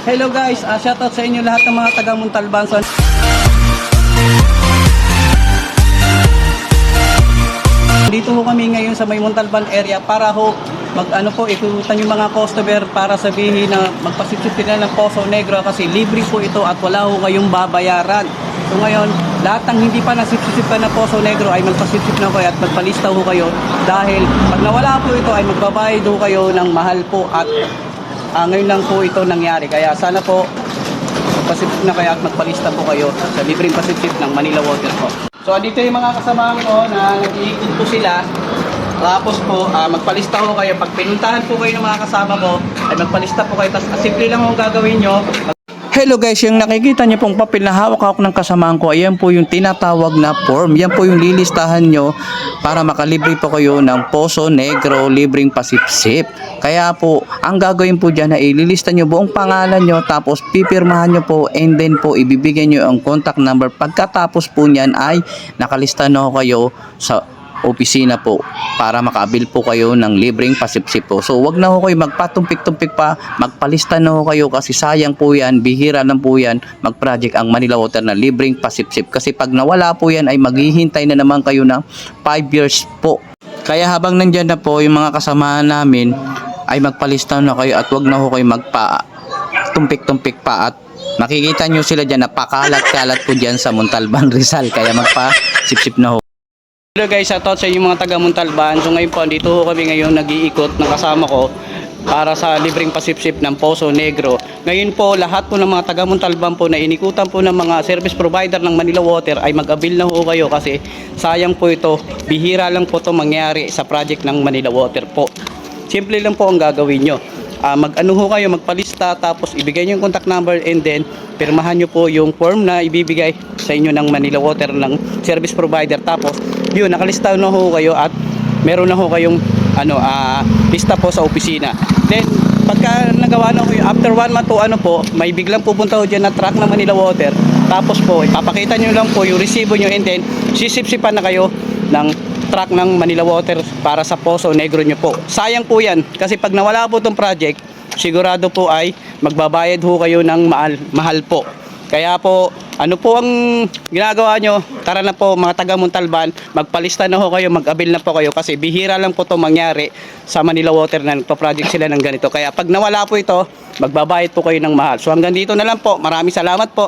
Hello guys, uh, shoutout sa inyo lahat ng mga taga Montalban. So, dito ho kami ngayon sa may Montalban area para ho mag ano po ikutan yung mga customer para sabihin na magpasipsip sila ng Poso Negro kasi libre po ito at wala ho kayong babayaran. So ngayon, lahat ng hindi pa nasipsip pa na Poso Negro ay magpasipsip na kayo at magpalista ho kayo dahil pag nawala po ito ay magbabayad ho kayo ng mahal po at ah, ngayon lang po ito nangyari. Kaya sana po magpasipsip na kayo at magpalista po kayo sa libreng pasipsip ng Manila Water po. So dito yung mga kasamahan ko na nag-iikot po sila. Tapos po, ah, magpalista ko kayo. Pag pinuntahan po kayo ng mga kasama ko, ay magpalista po kayo. Tapos simple lang ang gagawin nyo. Hello guys, yung nakikita niyo pong papel na hawak-hawak ng kasamahan ko, ayan po yung tinatawag na form. Yan po yung lilistahan nyo para makalibre po kayo ng Poso Negro libreng pasipsip. Kaya po, ang gagawin po dyan na ililista nyo buong pangalan nyo tapos pipirmahan nyo po and then po ibibigay nyo ang contact number. Pagkatapos po nyan ay nakalista na kayo sa opisina po para makaabil po kayo ng libreng pasipsip po. So wag na ho kayo magpatumpik-tumpik pa, magpalista na ho kayo kasi sayang po yan, bihira lang po yan mag-project ang Manila Water na libreng pasipsip. Kasi pag nawala po yan ay maghihintay na naman kayo ng 5 years po. Kaya habang nandyan na po yung mga kasamahan namin ay magpalista na kayo at wag na ho kayo magpa tumpik-tumpik pa at makikita nyo sila dyan napakalat-kalat po dyan sa Montalban Rizal kaya magpa sip-sip na ho. Hello guys, shoutout sa inyo mga taga Montalban. So ngayon po, dito ho kami ngayon nag-iikot ng kasama ko para sa libreng pasipsip ng Poso Negro. Ngayon po, lahat po ng mga taga Montalban po na inikutan po ng mga service provider ng Manila Water ay mag-avail na ho kayo kasi sayang po ito, bihira lang po ito mangyari sa project ng Manila Water po. Simple lang po ang gagawin nyo. Ah, mag-ano ho kayo, magpalista tapos ibigay nyo yung contact number and then pirmahan nyo po yung form na ibibigay sa inyo ng Manila Water ng service provider. Tapos yun nakalista na ho kayo at meron na ho kayong ano ah, lista po sa opisina. Then pagka nagawa na ho yun after one month o ano po may biglang pupunta ho dyan na truck ng Manila Water. Tapos po ipapakita nyo lang po yung resibo nyo and then sisipsipan na kayo ng truck ng Manila Water para sa Poso Negro nyo po. Sayang po yan kasi pag nawala po itong project, sigurado po ay magbabayad ho kayo ng mahal, mahal po. Kaya po, ano po ang ginagawa nyo? Tara na po mga taga Montalban, magpalista na ho kayo, mag-avail na po kayo kasi bihira lang po ito mangyari sa Manila Water na nagpa-project sila ng ganito. Kaya pag nawala po ito, magbabayad po kayo ng mahal. So hanggang dito na lang po. Maraming salamat po.